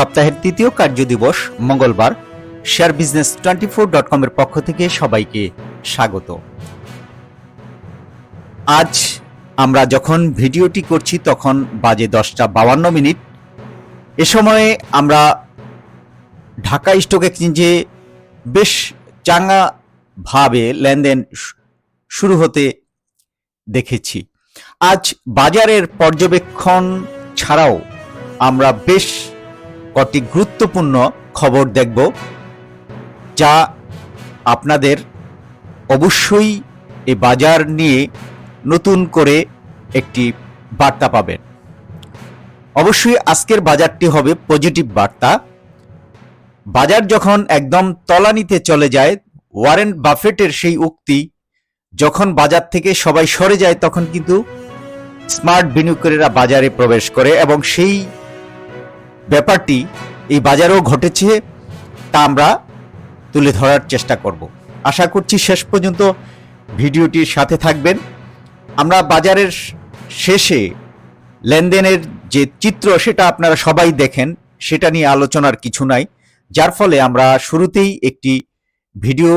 সপ্তাহের তৃতীয় কার্যদিবস মঙ্গলবার। Share business twenty four dot কমের পক্ষ থেকে সবাইকে স্বাগত। আজ আমরা যখন ভিডিওটি করছি তখন বাজে দশটা বাউান্ন মিনিট। এ সময়ে আমরা ঢাকা স্টক এক্সচেঞ্জে বেশ চাঙ্গা ভাবে লেনদেন শুরু হতে দেখেছি। আজ বাজারের পর্যবেক্ষণ ছাড়াও আমরা বেশ কটি গুরুত্বপূর্ণ খবর দেখব যা আপনাদের অবশ্যই এই বাজার নিয়ে নতুন করে একটি বার্তা পাবেন। অবশ্যই আজকের বাজারটি হবে পজিটিভ বার্তা। বাজার যখন একদম তলানিতে চলে যায়, ওয়ারেন বাফেটের সেই উক্তি, যখন বাজার থেকে সবাই সরে যায়, তখন কিন্তু স্মার্ট বিনিয়োগকারীরা বাজারে প্রবেশ করে এবং সেই ব্যাপারটি এই বাজারেও ঘটেছে, তা আমরা তুলে ধরার চেষ্টা করব। আশা করছি শেষ পর্যন্ত ভিডিওটির সাথে থাকবেন। আমরা বাজারের শেষে লেনদেনের যে চিত্র, সেটা আপনারা সবাই দেখেন, সেটা নিয়ে আলোচনার কিছু নাই। যার ফলে আমরা শুরুতেই একটি ভিডিও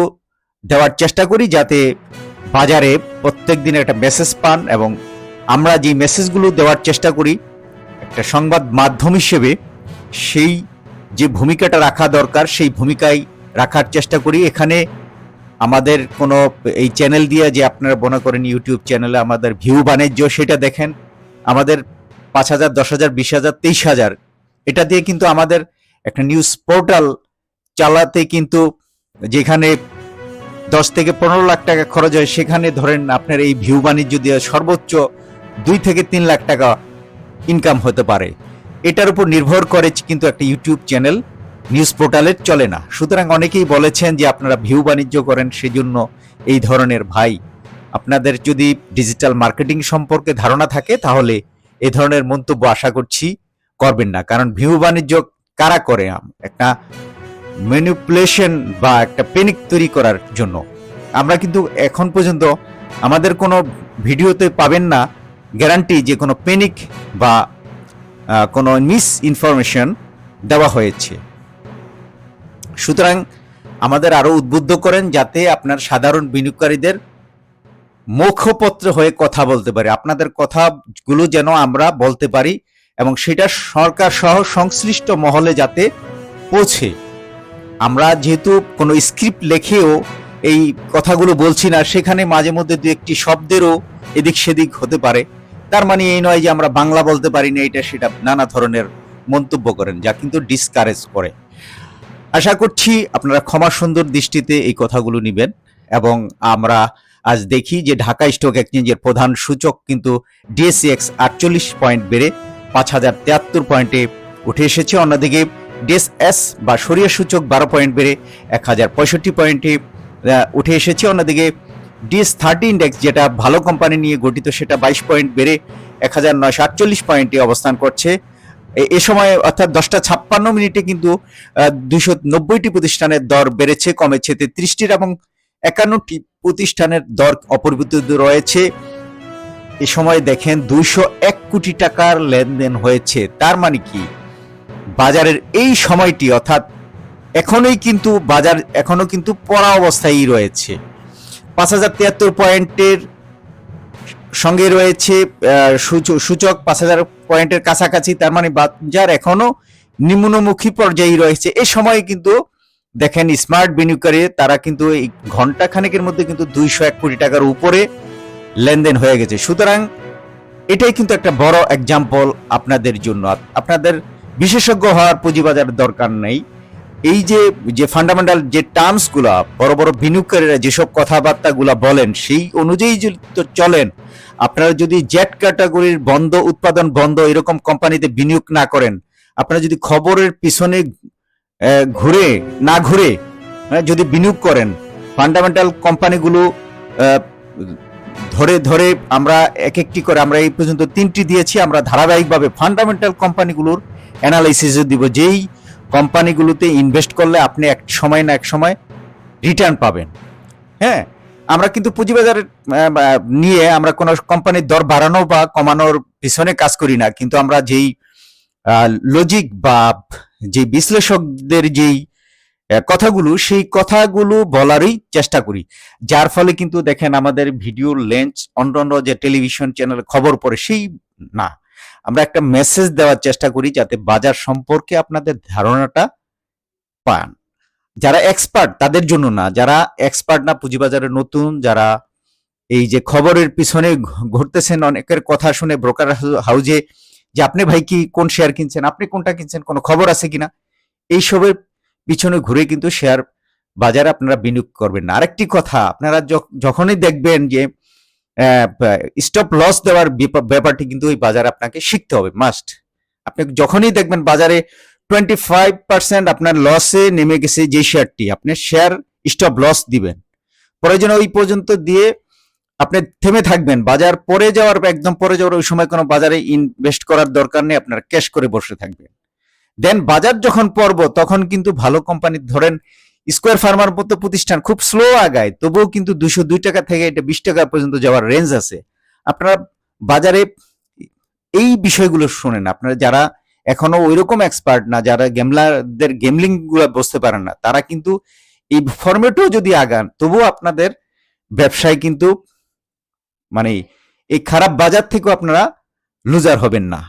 দেওয়ার চেষ্টা করি, যাতে বাজারে প্রত্যেক দিন একটা মেসেজ পান এবং আমরা যে মেসেজগুলো দেওয়ার চেষ্টা করি, একটা সংবাদ মাধ্যম হিসেবে সেই যে ভূমিকাটা রাখা দরকার, সেই ভূমিকায় রাখার চেষ্টা করি। এখানে আমাদের কোনো এই চ্যানেল দিয়ে যে আপনারা মনে করেন ইউটিউব চ্যানেলে আমাদের ভিউ বাণিজ্য, সেটা দেখেন। আমাদের পাঁচ হাজার, দশ হাজার, বিশ হাজার, তেইশ হাজার, এটা দিয়ে কিন্তু আমাদের একটা নিউজ পোর্টাল চালাতে কিন্তু যেখানে দশ থেকে পনেরো লাখ টাকা খরচ হয়, সেখানে ধরেন আপনার এই ভিউ বাণিজ্য দিয়ে সর্বোচ্চ দুই থেকে তিন লাখ টাকা ইনকাম হতে পারে। এটার উপর নির্ভর করে কিন্তু একটা ইউটিউব চ্যানেল, নিউজ পোর্টালের চলে না। সুতরাং অনেকেই বলেছেন যে আপনারা ভিউ বাণিজ্য করেন, সেজন্য এই ধরনের ভাই। আপনাদের যদি ডিজিটাল মার্কেটিং সম্পর্কে ধারণা থাকে, তাহলে এই ধরনের মন্তব্য আশা করছি করবেন না। কারণ ভিউ বাণিজ্য কারা করে? একটা ম্যানিপুলেশন বা একটা পেনিক তৈরি করার জন্য। আমরা কিন্তু এখন পর্যন্ত আমাদের কোনো ভিডিওতে পাবেন না গ্যারান্টি যে কোনো পেনিক বা কোনো মিস ইনফরমেশন দেওয়া হয়েছে। সুতরাং আমাদের আরও উদ্বুদ্ধ করেন যাতে আপনার সাধারণ বিনিয়োগকারীদের মুখপত্র হয়ে কথা বলতে পারি। আপনাদের কথাগুলো যেন আমরা বলতে পারি এবং সেটা সরকার সহ সংশ্লিষ্ট মহলে যাতে পৌঁছে। আমরা যেহেতু কোনো স্ক্রিপ্ট লেখেও এই কথাগুলো বলছি না, সেখানে মাঝে মধ্যে দু একটি শব্দেরও এদিক সেদিক হতে পারে। তার মানে এই নয় যে আমরা বাংলা বলতে পারি না, এটা সেটা নানা ধরনের মন্তব্য করেন, যা কিন্তু ডিসকারেজ করে। আশা করছি আপনারা ক্ষমা সুন্দর দৃষ্টিতে এই কথাগুলো নেবেন এবং আমরা আজ দেখি যে ঢাকা স্টক এক্সচেঞ্জের প্রধান সূচক কিন্তু ডিএসসিএক্স আটচল্লিশ পয়েন্ট বেড়ে পাঁচ হাজার তিয়াত্তর পয়েন্টে উঠে এসেছে। অন্যদিকে ডিএসএস বা সরিয়া সূচক বারো পয়েন্ট বেড়ে এক হাজার পঁয়ষট্টি পয়েন্টে উঠে এসেছে। অন্যদিকে ডিএস থার্টি ইন্ডেক্স যেটা ভালো কোম্পানি নিয়ে গঠিত, সেটা বাইশ পয়েন্ট বেড়ে এক হাজার নয়শো আটচল্লিশ পয়েন্টে অবস্থান করছে। এ- সময় অর্থাৎ দশটা ছাপ্পান্ন মিনিটে কিন্তু দুইশো নব্বইটি প্রতিষ্ঠানের দর বেড়েছে, কমেছে তেত্রিশটির এবং একান্নটি প্রতিষ্ঠানের দর অপরিবর্তিত রয়েছে। এ সময় দেখেন দুইশো এক কোটি টাকার লেনদেন হয়েছে। তার মানে কি? বাজারের এই সময়টি অর্থাৎ এখনোই কিন্তু বাজার এখনও কিন্তু পড়া অবস্থায় রয়েছে। পাঁচ হাজার তিয়াত্তর পয়েন্টের সঙ্গে রয়েছে সূচক পাঁচ হাজার পয়েন্টের কাছাকাছি, তার মানে বাজার এখনও নিম্নমুখী পর্যায়ে রয়েছে। এই সময় কিন্তু দেখেন স্মার্ট বিনিয়োগকারী, তারা কিন্তু এই ঘণ্টা খানেকের মধ্যে কিন্তু দুইশো এক কোটি টাকার উপরে লেনদেন হয়ে গেছে। সুতরাং এটাই কিন্তু একটা বড় এক্সাম্পল আপনাদের জন্য। আপ- আপনাদের বিশেষজ্ঞ হওয়ার পুঁজিবাজার দরকার নেই। এই যে যে ফান্ডামেন্টাল যে টার্মসগুলা, বড় বড় বিনিয়োগকারীরা যেসব কথাবার্তাগুলা বলেন, সেই অনুযায়ী যদি তো চলেন, আপনারা যদি জেট ক্যাটাগরির বন্ধ, উৎপাদন বন্ধ, এরকম কোম্পানিতে বিনিয়োগ না করেন, আপনারা যদি খবরের পিছনে ঘুরে, না ঘুরে যদি বিনিয়োগ করেন ফান্ডামেন্টাল কোম্পানিগুলো ধরে ধরে আমরা এক একটি করে, আমরা এই পর্যন্ত তিনটি দিয়েছি, আমরা ধারাবাহিকভাবে ফান্ডামেন্টাল কোম্পানিগুলোর অ্যানালাইসিস দিব। যেই কোম্পানিগুলোতে ইনভেস্ট করলে আপনি এক সময় না এক সময় রিটার্ন পাবেন। হ্যাঁ আমরা কিন্তু পুঁজিবাজার নিয়ে আমরা কোনো কোম্পানির দর বাড়ানো বা কমানোর পিছনে কাজ করি না। কিন্তু আমরা যেই লজিক বা যে বিশ্লেষকদের যেই কথাগুলো, সেই কথাগুলো বলারই চেষ্টা করি। যার ফলে কিন্তু দেখেন আমাদের ভিডিও লেন্স অন্যান্য যে টেলিভিশন চ্যানেল খবর পড়ে, সেই না। আমরা একটা মেসেজ দেওয়ার চেষ্টা করি যাতে বাজার সম্পর্কে আপনাদের ধারণাটা পান। যারা এক্সপার্ট তাদের জন্য না, যারা এক্সপার্ট না, পুঁজিবাজারে নতুন, যারা এই যে খবরের পিছনে ঘুরতেছেন, অনেকের কথা শুনে ব্রোকার হাউজে যে, আপনি ভাই কি, কোন শেয়ার কিনছেন? আপনি কোনটা কিনছেন? কোনো খবর আছে কিনা? এইসবের পিছনে ঘুরে কিন্তু শেয়ার বাজারে আপনারা বিনিয়োগ করবেন না। আরেকটি কথা, আপনারা যখ- যখনই দেখবেন যে স্টপ লস দেওয়ার ব্যাপারটি কিন্তু ওই বাজারে আপনাকে শিখতে হবে মাস্ট আপনি যখনই দেখবেন বাজারে টোয়েন্টি ফাইভ পার্সেন্ট আপনার লসে নেমে গেছে যে শেয়ারটি আপনি শেয়ার স্টপ লস দিবেন। প্রয়োজন ওই পর্যন্ত দিয়ে আপনি থেমে থাকবেন, বাজার পরে যাওয়ার বা একদম পরে যাওয়ার ওই সময় কোনো বাজারে ইনভেস্ট করার দরকার নেই, আপনার ক্যাশ করে বসে থাকবেন। দেন বাজার যখন পড়ব, তখন কিন্তু ভালো কোম্পানি ধরেন স্কোয়ার ফার্মার মতো প্রতিষ্ঠান খুব স্লো আগায়, তবুও কিন্তু দুশো দুই টাকা থেকে এটা বিশ টাকা পর্যন্ত যাওয়ার রেঞ্জ আছে। আপনারা বাজারে এই বিষয়গুলো শোনেন। আপনারা যারা এখনও ওইরকম এক্সপার্ট না, যারা গেমলারদের গেমলিংগুলো বুঝতে পারেন না, তারা কিন্তু এই ফরম্যাটেও যদি আগান, তবুও আপনাদের ব্যবসায় কিন্তু মানে এই খারাপ বাজার থেকেও আপনারা লুজার হবেন না।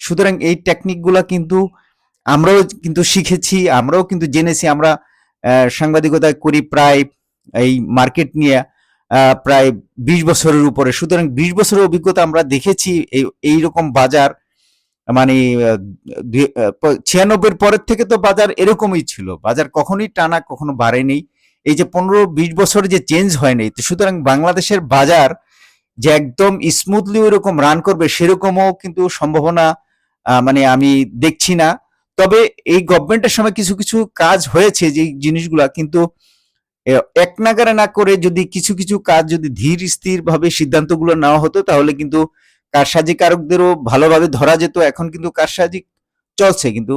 সুতরাং এই টেকনিকগুলা কিন্তু আমরাও কিন্তু শিখেছি, আমরাও কিন্তু জেনেছি, আমরা সাংবাদিকতা করি প্রায় এই মার্কেট নিয়ে প্রায় বিশ বছরের উপরে। সুতরাং বিশ বছরের অভিজ্ঞতা আমরা দেখেছি এই রকম বাজার মানে ছিয়ানব্বইয়ের পরের থেকে তো বাজার এরকমই ছিল। বাজার কখনোই টানা, কখনো বাড়েনি। এই যে পনেরো, বিশ বছর যে চেঞ্জ হয়নি তো সুতরাং বাংলাদেশের বাজার যে একদম স্মুথলি ওইরকম রান করবে, সেরকমও কিন্তু সম্ভাবনা মানে আমি দেখছি না। তবে এই গভর্নমেন্টের সময় কিছু কিছু কাজ হয়েছে যে জিনিসগুলা, কিন্তু এক নাগারে না করে যদি কিছু কিছু কাজ যদি ধীর স্থির ভাবে সিদ্ধান্তগুলো নেওয়া হতো, তাহলে কিন্তু কারসাজি কারকদেরও ভালোভাবে ধরা যেত। এখন কিন্তু কারসাজি চলছে, কিন্তু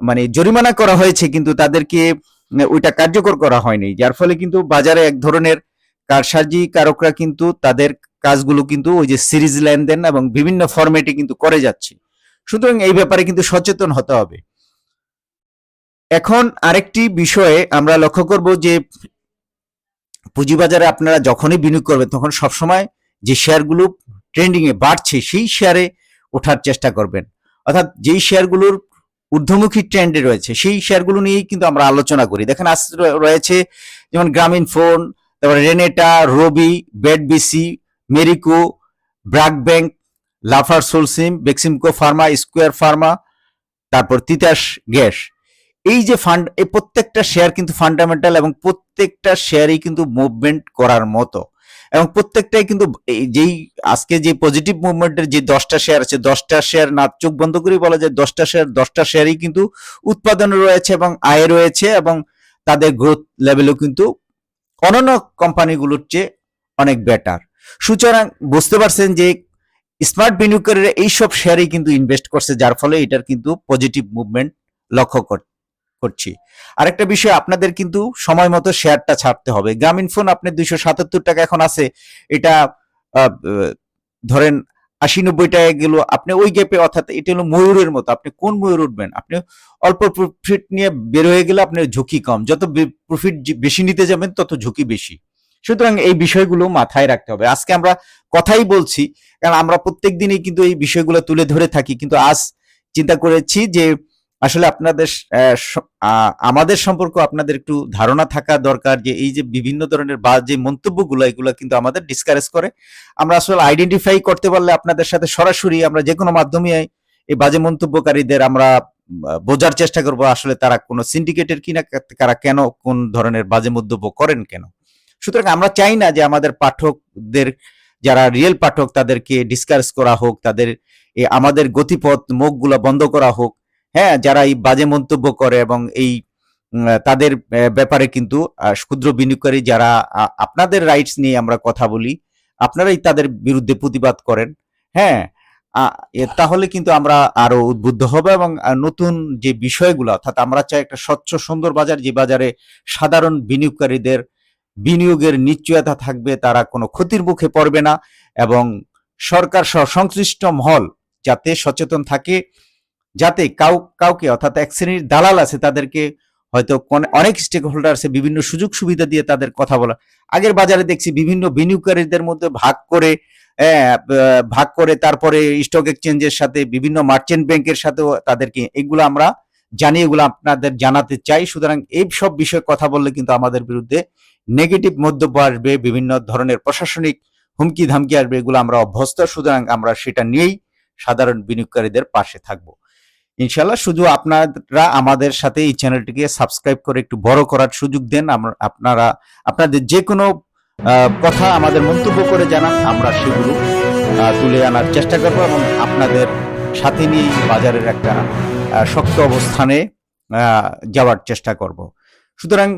মানে জরিমানা করা হয়েছে, কিন্তু তাদেরকে ওইটা কার্যকর করা হয়নি। যার ফলে কিন্তু বাজারে এক ধরনের কারসাজি কারকরা কিন্তু তাদের কাজগুলো কিন্তু ওই যে সিরিজ লেনদেন এবং বিভিন্ন ফরম্যাটে কিন্তু করে যাচ্ছে। সুতরাং এই ব্যাপারে কিন্তু সচেতন হতে হবে। এখন আরেকটি বিষয়ে আমরা লক্ষ্য করব যে পুঁজিবাজারে আপনারা যখনই বিনিয়োগ করবেন তখন সবসময় যে শেয়ারগুলো ট্রেন্ডিং এ বাড়ছে সেই শেয়ারে ওঠার চেষ্টা করবেন। অর্থাৎ যেই শেয়ারগুলোর ঊর্ধ্বমুখী ট্রেন্ডে রয়েছে সেই শেয়ারগুলো নিয়েই কিন্তু আমরা আলোচনা করি। দেখেন আজ রয়েছে যেমন গ্রামীণ ফোন, তারপরে রেনেটা, রবি বেড BC Marico BRAC bank Lafarge Holcim Beximco pharma, square pharma, তারপর তিতাস গ্যাস। এই যে ফান্ড, এই প্রত্যেকটা শেয়ার কিন্তু ফান্ডামেন্টাল এবং প্রত্যেকটা শেয়ারই কিন্তু মুভমেন্ট করার মতো। এবং প্রত্যেকটাই কিন্তু যেই, আজকে যে পজিটিভ মুভমেন্টের যে দশটা শেয়ার আছে, দশটা শেয়ার না, চোখ বন্ধ করে বলা যায়, দশটা শেয়ার, দশটা শেয়ারই কিন্তু উৎপাদন রয়েছে এবং আয় রয়েছে এবং তাদের গ্রোথ লেভেলও কিন্তু অন্যান্য কোম্পানিগুলোর চেয়ে অনেক বেটার সুতরাং বুঝতে পারছেন যে স্মার্ট বিনিয়োগকারীরা এইসব শেয়ারেই কিন্তু ইনভেস্ট করছে, যার ফলে এটার কিন্তু পজিটিভ মুভমেন্ট লক্ষ্য কর- করছি। আরেকটা বিষয়, আপনাদের কিন্তু সময় মতো শেয়ারটা ছাড়তে হবে। গ্রামীণ ফোন আপনি দুইশো সাতাত্তর টাকা এখন আছে, এটা ধরেন আশি নব্বই টাকা গেল, আপনি ওই গ্যাপে অর্থাৎ এটা হলো ময়ূরের মতো, আপনি কোন ময়ূর উঠবেন? আপনি অল্প প্রফিট নিয়ে বের হয়ে গেলে আপনার ঝুঁকি কম। যত প্রফিট বেশি নিতে যাবেন, তত ঝুঁকি বেশি। সুতরাং এই বিষয়গুলো মাথায় রাখতে হবে। আজকে আমরা কথাই বলছি, কারণ আমরা প্রত্যেক দিনই কিন্তু এই বিষয়গুলো তুলে ধরে থাকি। কিন্তু আজ চিন্তা করেছি যে আসলে আপনাদের আমাদের সম্পর্ক আপনাদের একটু ধারণা থাকা দরকার যে এই যে বিভিন্ন ধরনের বা যে মন্তব্যগুলো, এগুলো কিন্তু আমাদের ডিসকারেজ করে। আমরা আসলে আইডেন্টিফাই করতে পারলে আপনাদের সাথে সরাসরি আমরা যে কোনো মাধ্যমে এই বাজে মন্তব্যকারীদের আমরা বোঝার চেষ্টা করব আসলে তারা কোনো সিন্ডিকেটের কিনা তারা কেন, কোন ধরনের বাজে মন্তব্য করেন কেন। সুতরাং আমরা চাই না যে আমাদের পাঠকদের, যারা রিয়েল পাঠক, তাদেরকে ডিসকাস করা হোক, তাদের আমাদের গতিপথ, মুখগুলা বন্ধ করা হোক। হ্যাঁ যারা এই বাজে মন্তব্য করে এবং এই তাদের ব্যাপারে কিন্তু ক্ষুদ্র বিনিয়োগকারী যারা আপনাদের রাইটস নিয়ে আমরা কথা বলি, আপনারাই তাদের বিরুদ্ধে প্রতিবাদ করেন। হ্যাঁ তাহলে কিন্তু আমরা আরও উদ্বুদ্ধ হব এবং নতুন যে বিষয়গুলো, অর্থাৎ আমরা চাই একটা স্বচ্ছ সুন্দর বাজার, যে বাজারে সাধারণ বিনিয়োগকারীদের বিনিয়োগের নিশ্চয়তা থাকবে, তারা কোনো ক্ষতির মুখে পড়বে না এবং সরকার সহ সংশ্লিষ্ট মহল যাতে সচেতন থাকে, যাতে কাউ, কাউকে অর্থাৎ এক শ্রেণির দালাল আছে তাদেরকে হয়তো অনেক স্টেক হোল্ডার আছে বিভিন্ন সুযোগ সুবিধা দিয়ে তাদের কথা বলা। আগের বাজারে দেখছি বিভিন্ন বিনিয়োগকারীদের মধ্যে ভাগ করে ভাগ করে তারপরে স্টক এক্সচেঞ্জের সাথে বিভিন্ন মার্চেন্ট ব্যাংকের সাথেও তাদেরকে এগুলো আমরা জানি, এগুলো আপনাদের জানাতে চাই। সুতরাং এই সব বিষয়ে কথা বললে কিন্তু আমাদের বিরুদ্ধে নেগেটিভ মন্তব্য আসবে, বিভিন্ন ধরনের প্রশাসনিক হুমকি ধামকি আসবে, এগুলো আমরা অভ্যস্ত। সুতরাং আমরা সেটা নিয়েই সাধারণ বিনিয়োগকারীদের পাশে থাকব। ইনশাল্লাহ শুধু আপনারা আমাদের সাথে এই চ্যানেলটিকে সাবস্ক্রাইব করে একটু বড় করার সুযোগ দেন। আমরা, আপনারা, আপনাদের যে কোনো কথা আমাদের মন্তব্য করে জানান, আমরা সেগুলো তুলে আনার চেষ্টা করব এবং আপনাদের সাথে নিয়ে বাজারের একটা শক্ত অবস্থানে যাওয়ার চেষ্টা করব। সুতরাং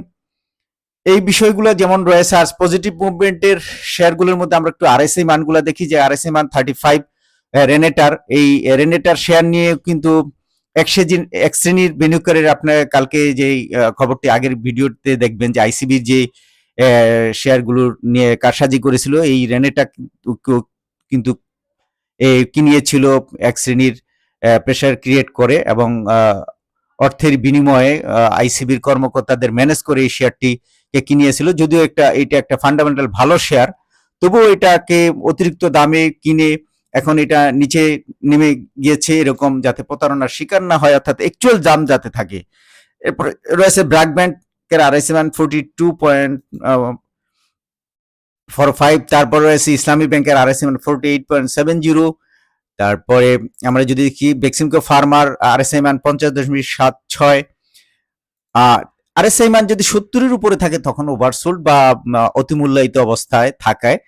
এই বিষয়গুলো যেমন রয়েছে আজ পজিটিভ মুভমেন্টের শেয়ারগুলোর মধ্যে আমরা একটু আরএসআই মানগুলো দেখি, যে আরএসআই মান থার্টি ফাইভ রেনেটার এই রেনেটার শেয়ার নিয়ে কিন্তু এক সেদিন- এক শ্রেণির বিনিয়োগকারীর আপনার কালকে যে খবরটি আগের ভিডিওতে দেখবেন, যে আইসিবির যে শেয়ারগুলো নিয়ে কারসাজি করেছিল, এই রেনেটা কিন্তু কিনিয়েছিল এক শ্রেণির প্রেশার ক্রিয়েট করে এবং অর্থের বিনিময়ে আইসিবির কর্মকর্তাদের ম্যানেজ করে এই শেয়ারটি কে কিনিয়েছিল। যদিও একটা, এটা একটা ফান্ডামেন্টাল ভালো শেয়ার তবুও এটাকে অতিরিক্ত দামে কিনে এখন এটা নিচে নেমে গিয়েছে এরকম যাতে প্রতারণার শিকার না হয়, অর্থাৎ অ্যাকচুয়াল দাম যাতে থাকে। এরপর রয়েছে ব্র্যাক ব্যাংকের আড়াইশো মান forty two point four five তারপর রয়েছে ইসলামী ব্যাংকের আড়াইশো মান forty eight point seven zero তারপরে আমরা যদি দেখি বেক্সিমকো ফার্মার আরএসআই মান পঞ্চাশ দশমিক সাত ছয় আর আরএসআই মান যদি সত্তরের উপরে থাকে তখন ওভারসোল্ড বা অতিমূল্যায়িত অবস্থায় থাকায়।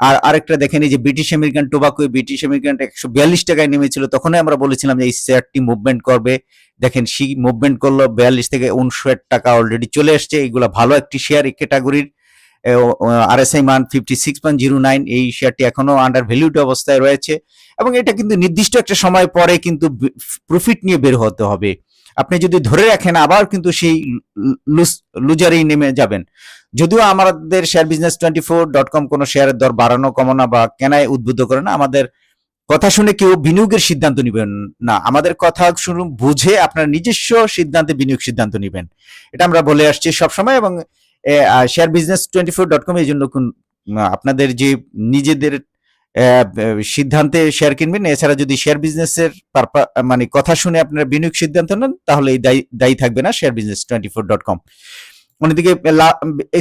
আর আরেকটা দেখেন এই যে British American tobacco British American একশো বিয়াল্লিশ টাকায় নেমেছিল, তখনই আমরা বলেছিলাম যে এই শেয়ারটি মুভমেন্ট করবে। দেখেন সি মুভমেন্ট করল বিয়াল্লিশ থেকে উনষাট টাকা অলরেডি চলে আসছে এগুলো ভালো একটি শেয়ার এই ক্যাটাগরির আরএসআই মান fifty six point zero nine এই শেয়ারটি এখনও আন্ডার ভ্যালিউড অবস্থায় রয়েছে এবং এটা কিন্তু নির্দিষ্ট একটা সময় পরে কিন্তু প্রফিট নিয়ে বের হতে হবে। আপনি যদি ধরে রাখেন, আবার কিন্তু সেই লুজারেই নেমে যাবেন। যদিও আমাদের share business twenty four dot com কোনো শেয়ারের দর বাড়ানো, কমানো বা কেনায় উদ্বুদ্ধ করে না, আমাদের কথা শুনে কেউ বিনিয়োগের সিদ্ধান্ত নেবেন না। আমাদের কথা শুনুন, বুঝে আপনার নিজস্ব সিদ্ধান্তে বিনিয়োগ সিদ্ধান্ত নেবেন। এটা আমরা বলে আসছি সবসময় এবং share business twenty four dot com এই জন্য আপনাদের যে নিজেদের সিদ্ধান্তে শেয়ার কিনবেন, এছাড়া যদি শেয়ার বিজনেসের মানে কথা শুনে আপনারা বিনিয়োগ সিদ্ধান্ত নেন, তাহলে এই দায়ী থাকবে না share business twenty four dot com অন্যদিকে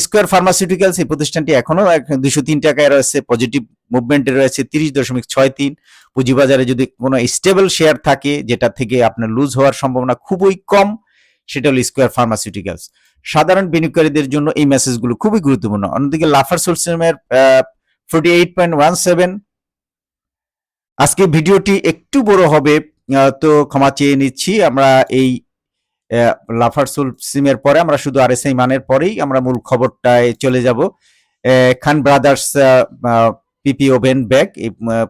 স্কোয়ার ফার্মাসিউটিক্যালস এই প্রতিষ্ঠানটি এখনও দুশো তিন টাকায় রয়েছে পজিটিভ মুভমেন্টে রয়েছে তিরিশ দশমিক ছয় তিন। পুঁজিবাজারে যদি কোনো স্টেবল শেয়ার থাকে, যেটা থেকে আপনার লুজ হওয়ার সম্ভাবনা খুবই কম সেটা হলো স্কোয়ার ফার্মাসিউটিক্যালস সাধারণ বিনিয়োগকারীদের জন্য এই মেসেজগুলো খুবই গুরুত্বপূর্ণ। অন্যদিকে Lafarge সোলসেমের forty eight point one seven আজকে ভিডিওটি একটু বড় হবে তো ক্ষমা চেয়ে নিচ্ছি। আমরা এই আহ, লাফার সিমের পরে আমরা শুধু আর আরএসআই মানের পরেই আমরা মূল খবরটায় চলে যাব। Khan brothers PP woven bag এই আহ,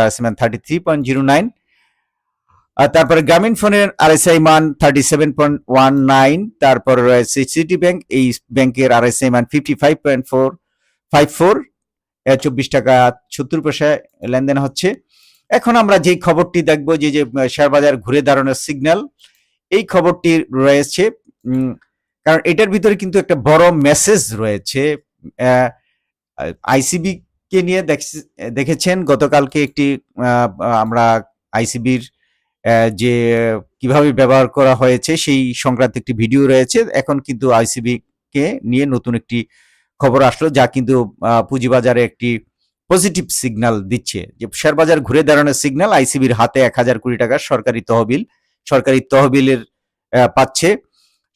আর এস মান thirty three point zero nine তারপরে গ্রামীণ ফোনের আরএসআই মান thirty seven point one nine তারপরে রয়েছে সিটি ব্যাংক এই ব্যাংকের আরএসআই মান fifty five point four five four চব্বিশ টাকা সত্তর পয়সায় লেনদেন হচ্ছে। এখন আমরা যে খবরটি দেখব, যে যে শেয়ার বাজার ঘুরে দাঁড়ানোর সিগন্যাল এই খবরটি রয়েছে কারণ এটার ভিতরে কিন্তু একটা বড় মেসেজ রয়েছে আইসিবি কে নিয়ে দেখছ- দেখেছেন, গতকালকে একটি আমরা আইসিবির যে কীভাবে ব্যবহার করা হয়েছে, সেই সংক্রান্ত একটি ভিডিও রয়েছে। এখন কিন্তু আইসিবি কে নিয়ে নতুন একটি খবর আসলো, যা কিন্তু পুঁজিবাজারে একটি পজিটিভ সিগন্যাল দিচ্ছে। যে শেয়ার বাজার ঘুরে দাঁড়ানোর সিগন্যাল আইসিবির হাতে এক হাজার কোটি টাকার সরকারি তহবিল, সরকারি তহবিলের পাচ্ছে।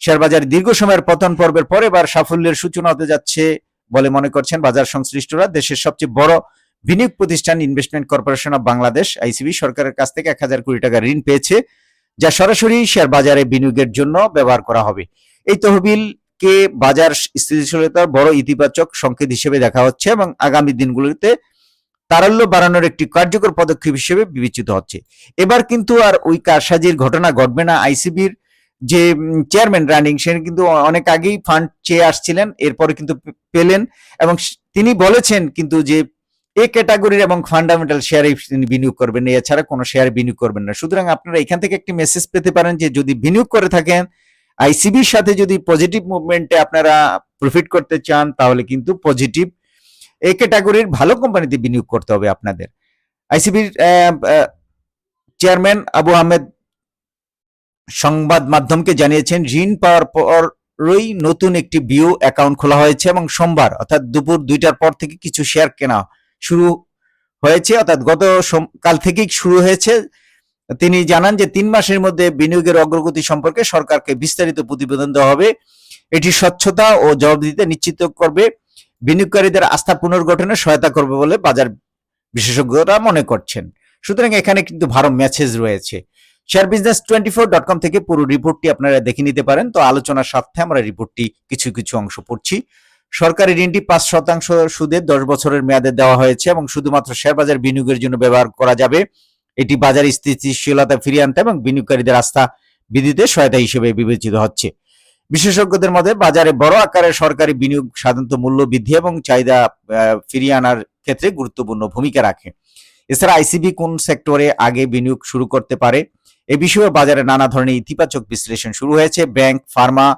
শেয়ার বাজার দীর্ঘ সময়ের পতন পর্বের পরে এবার সাফল্যের সূচনা হতে যাচ্ছে বলে মনে করছেন বাজার সংশ্লিষ্টরা। দেশের সবচেয়ে বড় বিনিয়োগ প্রতিষ্ঠান investment corporation of Bangladesh, ICB, সরকারের কাছ থেকে এক হাজার কোটি টাকা ঋণ পেয়েছে, যা সরাসরি শেয়ার বাজারে বিনিয়োগের জন্য ব্যবহার করা হবে। এই তহবিলকে বাজার স্থিতিশীলতার বড় ইতিবাচক সংকেত হিসেবে দেখা হচ্ছে এবং আগামী দিনগুলোতে তারল্য বাড়ানোর একটি কার্যকর পদক্ষেপ হিসেবে বিবেচিত হচ্ছে। এবার কিন্তু আর ওই কারসাজির ঘটনা ঘটবে না। আইসিবির যে চেয়ারম্যান রানিং, সে কিন্তু অনেক আগেই ফান্ড চেয়ে আসছিলেন, এরপরে কিন্তু পেলেন এবং তিনি বলেছেন কিন্তু যে এ ক্যাটাগরির এবং ফান্ডামেন্টাল শেয়ারে বিনিয়োগ করবেন। না এছাড়া কোনো শেয়ার বিনিয়োগ করবেন না। সুতরাং আপনারা এখান থেকে একটি মেসেজ পেতে পারেন যে, যদি বিনিয়োগ করে থাকেন আইসিবির সাথে যদি পজিটিভ মুভমেন্টে আপনারা প্রফিট করতে চান, তাহলে কিন্তু পজিটিভ এ ক্যাটাগরির ভালো কোম্পানিতে বিনিয়োগ করতে হবে আপনাদের। আইসিবির চেয়ারম্যান আবু আহমেদ সংবাদ মাধ্যমকে জানিয়েছেন, ঋণ পাওয়ার পরই নতুন একটি বিও অ্যাকাউন্ট খোলা হয়েছে এবং সোমবার, অর্থাৎ দুপুর দুইটার পর থেকে কিছু শেয়ার কেনা শুরু হয়েছে, অর্থাৎ গত কাল থেকেই শুরু হয়েছে। তিনি জানান যে তিন মাসের মধ্যে বিনিয়োগের অগ্রগতি সম্পর্কে সরকারকে বিস্তারিত প্রতিবেদন দেওয়া হবে। এটি স্বচ্ছতা ও জবাবদিহিতা নিশ্চিত করবে। বিনিয়োগকারীদের আস্থা পুনর্গঠনে সহায়তা করবে বলে বাজার বিশেষজ্ঞরা মনে করছেন। সুতরাং এখানে কিন্তু ভালো মেসেজ রয়েছে। Share business twenty four dot com থেকে পুরো রিপোর্টটি আপনারা দেখে নিতে পারেন। তো আলোচনার স্বার্থে আমরা রিপোর্টটি কিছু কিছু অংশ পড়ছি। সরকারি ঋণটি পাঁচ শতাংশ সুদে দশ বছরের মেয়াদে দেওয়া হয়েছে এবং শুধুমাত্র শেয়ার বাজার বিনিয়োগের জন্য ব্যবহার করা যাবে। এটি বাজার স্থিতিশীলতা ফিরিয়ে আনতে এবং বিনিয়োগকারীদের আস্থা বৃদ্ধিতে সহায়তা হিসেবে বিবেচিত হচ্ছে। বিশেষজ্ঞদের মধ্যে বাজারে বড় আকারে সরকারি বিনিয়োগ সাধারণত মূল্য বৃদ্ধি এবং চাহিদা ফিরিয়ে আনার ক্ষেত্রে গুরুত্বপূর্ণ ভূমিকা রাখে। এছাড়া আইসিবি কোন সেক্টরে আগে বিনিয়োগ শুরু করতে পারে? এ বিষয়ে বাজারে নানা ধরনের ইতিবাচক বিশ্লেষণ শুরু হয়েছে। ব্যাংক, ফার্মা,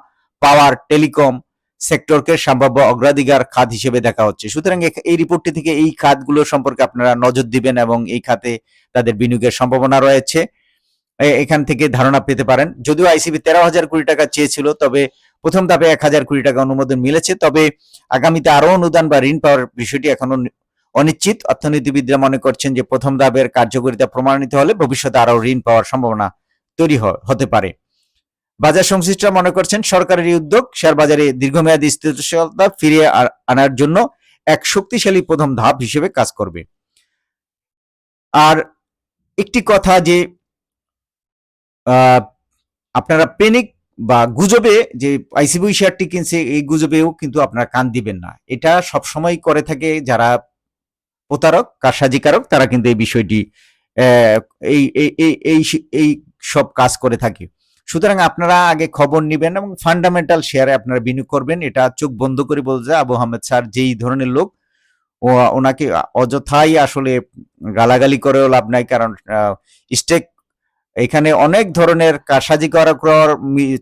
পাওয়ার, টেলিকম সেক্টরকে সম্ভাব্য অগ্রাধিকার খাত হিসেবে দেখা হচ্ছে। সুতরাং এই রিপোর্টটি থেকে এই খাতগুলো সম্পর্কে আপনারা নজর দিবেন এবং এই খাতে তাদের বিনিয়োগের সম্ভাবনা রয়েছে। এখান থেকে ধারণা পেতে পারেন। যদিও আইসিবি তেরো হাজার কোটি টাকা চেয়েছিল, তবে প্রথম ধাপে এক হাজার কোটি টাকা অনুমোদন মিলেছে। তবে আগামীতে আরও অনুদান বা ঋণ পাওয়ার বিষয়টি এখনও অনিশ্চিত। অর্থনীতিবিদরা মনে করছেন যে প্রথম ধাপের কার্যকারিতা প্রমাণিত হলে ভবিষ্যতে আরও ঋণ পাওয়ার সম্ভাবনা তৈরি হতে পারে। বাজার সংশ্লিষ্টরা মনে করছেন সরকারের এই উদ্যোগ শেয়ার বাজারে দীর্ঘমেয়াদী স্থিতিশীলতা ফিরিয়ে আনার জন্য এক শক্তিশালী প্রথম ধাপ হিসেবে কাজ করবে। আর একটি কথা যে আপনারা পেনিক বা গুজবে যে আইসিবি শেয়ারটি কিনছে, এই গুজবেও কিন্তু আপনারা কান দিবেন না। এটা সবসময় করে থাকে যারা প্রতারক, কারসাজিকারক, তারা কিন্তু এই বিষয়টি এই এই এই সব কাজ করে থাকে। সুতরাং আপনারা আগে খবর নেবেন এবং ফান্ডামেন্টাল শেয়ারে আপনারা বিনিয়োগ করবেন। এটা চোখ বন্ধ করে বলছে আবু আহমেদ স্যার যেই ধরনের লোক, ও ওনাকে অযথাই আসলে গালাগালি করেও লাভ নাই, কারণ স্টেক এখানে অনেক ধরনের কারসাজি করার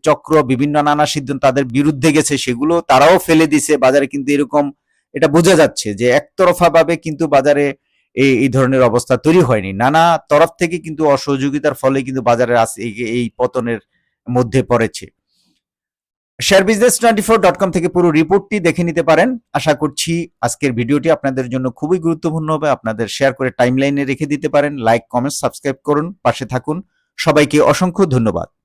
চক্র, বিভিন্ন নানা সিদ্ধান্ত তাদের বিরুদ্ধে গেছে, সেগুলো তারাও ফেলে দিছে। বাজারে কিন্তু এরকম, এটা বোঝা যাচ্ছে যে একতরফা ভাবে কিন্তু বাজারে এই এই ধরনের অবস্থা তৈরি হয়নি। নানা তরফ থেকে কিন্তু অসহযোগিতার ফলে কিন্তু বাজারে আজ এই- এই পতনের মধ্যে পড়েছে। Share business twenty four dot com থেকে পুরো রিপোর্টটি দেখে নিতে পারেন। আশা করছি আজকের ভিডিওটি আপনাদের জন্য খুবই গুরুত্বপূর্ণ হবে। আপনাদের শেয়ার করে টাইমলাইনে রেখে দিতে পারেন। লাইক কমেন্ট সাবস্ক্রাইব করুন, পাশে থাকুন। সবাইকে অসংখ্য ধন্যবাদ।